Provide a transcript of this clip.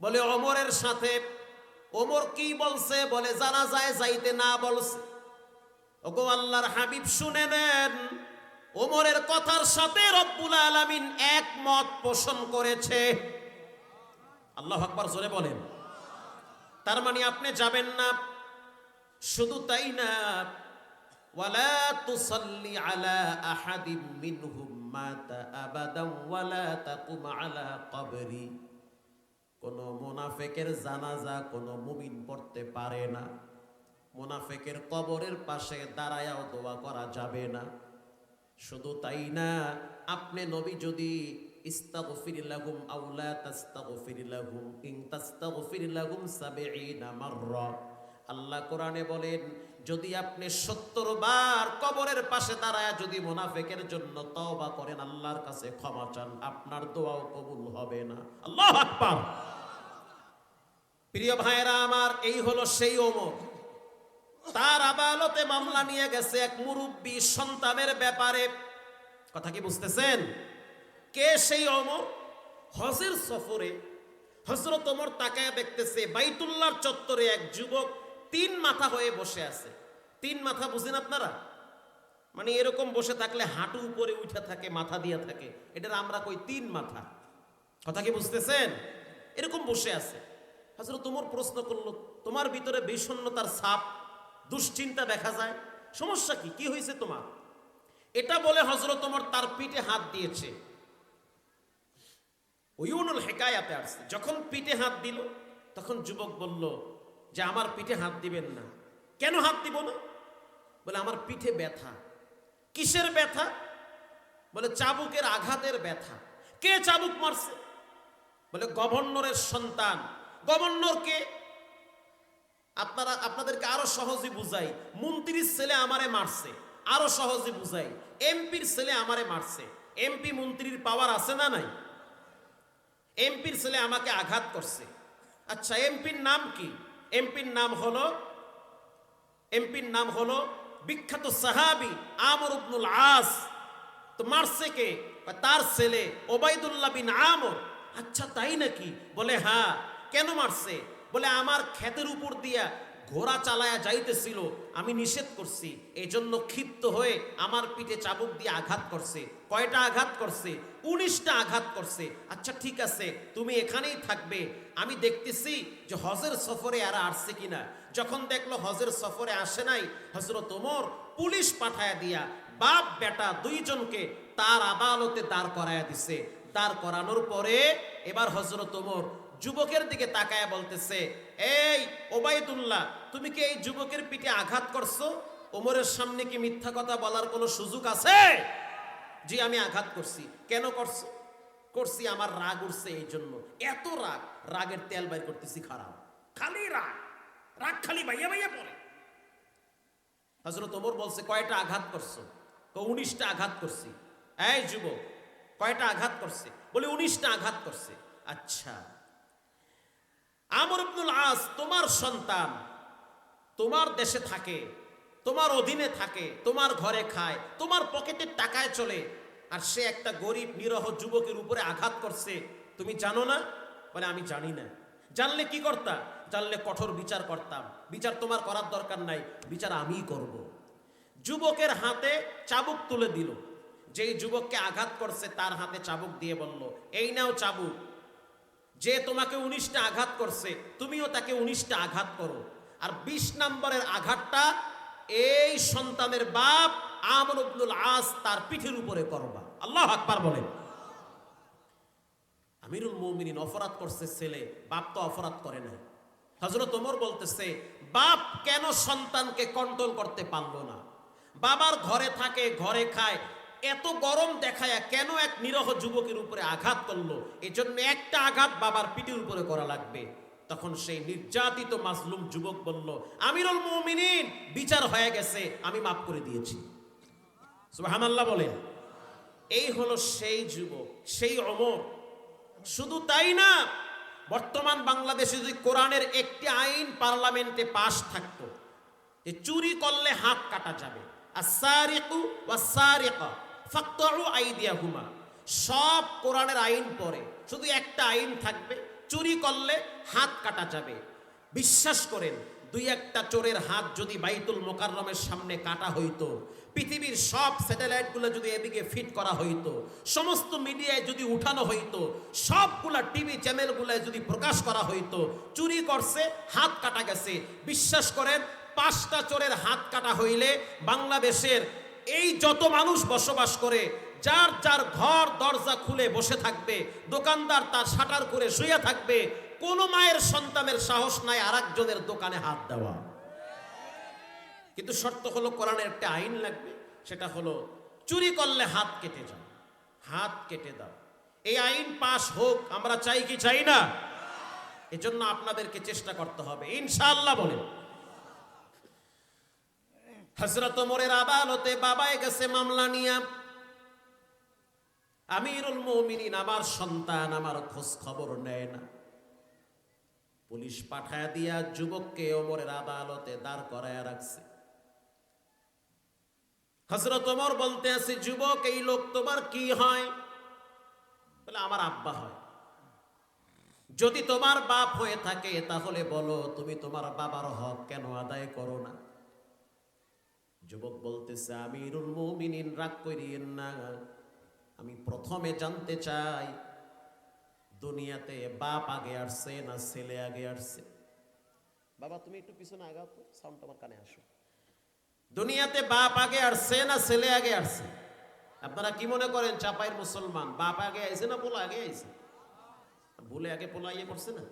বলে অমরের সাথে, ওমর কি বলছে? বলে, জানা যায় যাইতে না বলছে। ওগো আল্লাহর হাবিব, শুনে নেন, ওমরের কথার সাথে রব্বুল আলামিন একমত পোষণ করেছে। আল্লাহ আকবার জোরে বলেন। তার মানে আপনি যাবেন না। শুধু তাই না, ওয়ালা তুসাল্লি আলা আহাদিম মিনহুম মাতা আবাদাম ওয়ালা তাকুম আলা কবরি। কোন মুনাফেকের জানাজা কোনো মুমিন পড়তে পারে না। মুনাফেকের কবরের পাশে দাঁড়ায়াও দোয়া করা যাবে না। শুধু তাই না, আপনি নবী যদি ইস্তাগফির লাহুম আও লা তাস্তাগফির লাহুম ইন তাস্তাগফির লাহুম 70 মাররা। আল্লাহ কোরআনে বলেন যদি আপনি সত্তর বার কবরের পাশে দাঁড়ায় যদি মোনাফেকের জন্য তওবা করেন, আল্লাহর কাছে ক্ষমা চান, আপনার দোয়াও কবুল হবে না। আল্লাহ প্রিয় ভাইরা আমার এই হলো সেই ওমর তার আদালতে মামলা নিয়ে গেছে এক মুরব্বী সন্তানের ব্যাপারে। কথা কি বুঝতেছেন? কে সেই অমর? হজের সফরে হজরত ওমর তাকায় দেখতেছে বাইতুল্লাহর চত্বরে এক যুবক তিন মাথা হয়ে বসে আছে। তিন মাথা বুঝেন আপনারা? মানে এরকম বসে থাকলে হাঁটু উপরে উঠে থাকে, মাথা দিয়ে থাকে। এটার আমরা কই তিন মাথা। কথা কি বুঝতেছেন? এরকম বসে আছে। হজরত তোমার প্রশ্ন করল, তোমার ভিতরে বিষণ্ণতার ছাপ, দুশ্চিন্তা দেখা যায়? সমস্যা কি? কি হয়েছে তোমার? এটা বলে হজরত তোমার তার পিঠে হাত দিয়েছে। ওইউনুল হেকায়াতে আসছে। যখন পিঠে হাত দিল, তখন যুবক বলল যে আমার পিঠে হাত দিবেন না। কেন হাত দিব না? বলে, আমার পিঠে ব্যথা। কিসের ব্যথা? বলে, চাবুকের আঘাতের ব্যথা। কে চাবুক মারছে? বলে, গভর্নরের সন্তান। গভর্নরকে আপনারা, আপনাদেরকে আরও সহজে বুঝাই। মন্ত্রীর ছেলে আমারে মারছে। আরও সহজে বুঝাই। এমপির ছেলে আমারে মারছে। এমপি মন্ত্রীর পাওয়ার আছে না নাই? এমপির ছেলে আমাকে আঘাত করছে। আচ্ছা এমপির নাম কি? এমপির নাম হলো, এমপির নাম হল বিখ্যাত সাহাবি আমর ইবনুল আস। তো মারছে কে? তার ছেলে ওবায়দুল্লাহ বিন আমর। আচ্ছা তাই নাকি? বলে হ্যাঁ। কেন মারছে? বলে, আমার ক্ষেতের উপর দিয়া ঘোড়া চালায়া যাইতেছিল, আমি নিষেধ করছি। এই জন্য ক্ষিপ্ত হয়ে আমার পিঠে চাবুক দিয়ে আঘাত করছে, কয়টা আঘাত করছে? উনিশটা আঘাত করছে। আচ্ছা ঠিক আছে, তুমি এখানেই থাকবে। আমি দেখতেছি যে হজের সফরে আর আসছে কিনা। যখন দেখল হজের সফরে আসে নাই, হজরত ওমর পুলিশ পাঠায়া দিয়া বাপ, বেটা দুইজনকে তার আদালতে দাঁড় করায়া দিছে। দাঁড় করানোর পরে এবার হজরত ওমর যুবকের দিকে তাকায় বলতেছে, এই ওবায়দুল্লাহ, তুমি কি এই যুবকের পিঠে আঘাত করছ? ওমরের সামনে কি মিথ্যা কথা বলার কোনো সুযোগ আছে? জি, আমি আঘাত করছি। কেন করছ? করছি, আমার রাগ উঠছে এই জন্য। এত রাগ, রাগের তেল বাইর করতেছি খারাপ। খালি রাগ রাগ খালি ভাইয়া ভাইয়া পড়ে। হজরত ওমর বলছে, কয়টা আঘাত করছ? তো উনিশটা আঘাত করছি। এই যুবক, কয়টা আঘাত করছে? বলে উনিশটা আঘাত করছে। আচ্ছা। আমর ইবনুল আস, তোমার সন্তান তোমার দেশে থাকে, তোমার অধীনে থাকে, তোমার ঘরে খায়, তোমার পকেটের টাকায় চলে, আর সে একটা গরিব, নিরহ যুবকের উপরে আঘাত করছে। তুমি জানো না? বলে, আমি জানি না। জানলে কি করতা? জানলে কঠোর বিচার করতাম। বিচার তোমার করার দরকার নাই, বিচার আমিই করব। যুবকের হাতে চাবুক তুলে দিল। যেই যুবককে আঘাত করছে, তার হাতে চাবুক দিয়ে বলল, এই নাও চাবুক। যে তোমাকে উনিশটা আঘাত করছে, তুমিও তাকে উনিশটা আঘাত করো। আর বিশ নম্বরের আঘাতটা এই সন্তানের বাপ আমর আব্দুল আস তার পিঠের উপরে করবা। আল্লাহ আকবার বলেন। আমিরুল মৌমিনিন অপরাধ করছে ছেলে, বাপ তো অপরাধ করে না হজরত ওমর বলতেছে, বাপ কেন সন্তানকে কন্ট্রোল করতে পারল না? বাবার ঘরে থাকে, ঘরে খায় এত গরম দেখায় কেন এক নিরহ যুবকের উপরে আঘাত করল? এই জন্য একটা আঘাত বাবার পিঠের উপরে করা লাগবে। তখন সেই নির্যাতিত মাসলুম যুবক বলল, আমিরুল মুমিনিন, বিচার হয়ে গেছে, আমি মাফ করে দিয়েছি। সুবহানাল্লাহ বলেন, এই হলো সেই যুবক, সেই অমর। শুধু তাই না, বর্তমান বাংলাদেশে যদি কোরআনের একটি আইন পার্লামেন্টে পাশ থাকতো, যে চুরি করলে হাত কাটা যাবে। আসারিকু ওয়াসারিকা ফাকতাউ আইদিয়াহুমা। সব কোরআনের আইন পড়ে। শুধু একটা আইন থাকবে, চুরি করলে হাত কাটা যাবে। বিশ্বাস করেন, দুই একটা চোরের হাত যদি বাইতুল মোকাররমের সামনে কাটা হইতো, পৃথিবীর সব স্যাটেলাইটগুলো যদি এদিকে ফিট করা হইতো, সমস্ত মিডিয়ায় যদি উঠানো হইতো, সবগুলা টিভি চ্যানেলগুলোয় যদি প্রকাশ করা হইতো, চুরি করছে, হাত কাটা গেছে। বিশ্বাস করেন, পাঁচটা চোরের হাত কাটা হইলে বাংলাদেশের এই যত মানুষ বসবাস করে, যার যার ঘর, দরজা খুলে বসে থাকবে, দোকানদার তার শাটার করে শুয়ে থাকবে, কোন মায়ের সন্তানের সাহস নাই আর একজনের দোকানে হাত দেওয়া। কিন্তু শর্ত হলো কোরআনের একটা আইন লাগবে, সেটা হলো চুরি করলে হাত কেটে যাও, হাত কেটে দাও। এই আইন পাশ হোক, আমরা চাই কি চাই না? এজন্য আপনাদেরকে চেষ্টা করতে হবে। ইনশাআল্লাহ বলেন। হজরত মোরের আদালতে বাবায় গেছে মামলা নিয়া। আমিরুল মমিনিন আমার সন্তান, আমার খোঁজ খবর নেয় না। পুলিশ পাঠায় দিয়া যুবককে ওমরের আদালতে দাঁড় করায় রাখছে। হজরত ওমর বলতে আছে, যুবক, এই লোক তোমার কি হয়? বলে, আমার আব্বা হয়। যদি তোমার বাপ হয়ে থাকে, তাহলে বলো, তুমি তোমার বাবার হক কেন আদায় করো না? যুবক বলতেছে, আমিরুল মুমিনিন, রাগ করিয়েন না। আমি প্রথমে জানতে চাই, দুনিয়াতে বাপ আগে আসছে না ছেলে আগে আসছে? বাবা, তুমি একটু পিছনে আগাও তো সাউন্ড আমার কানে আসো। দুনিয়াতে বাপ আগে আসছে না ছেলে আগে আসছে? আপনারা কি মনে করেন, চাপাইয়ের মুসলমান, বাপ আগে আইছে না পোলা আগে আইছে? ভুলে আগে পোলা ইয়ে করছে না?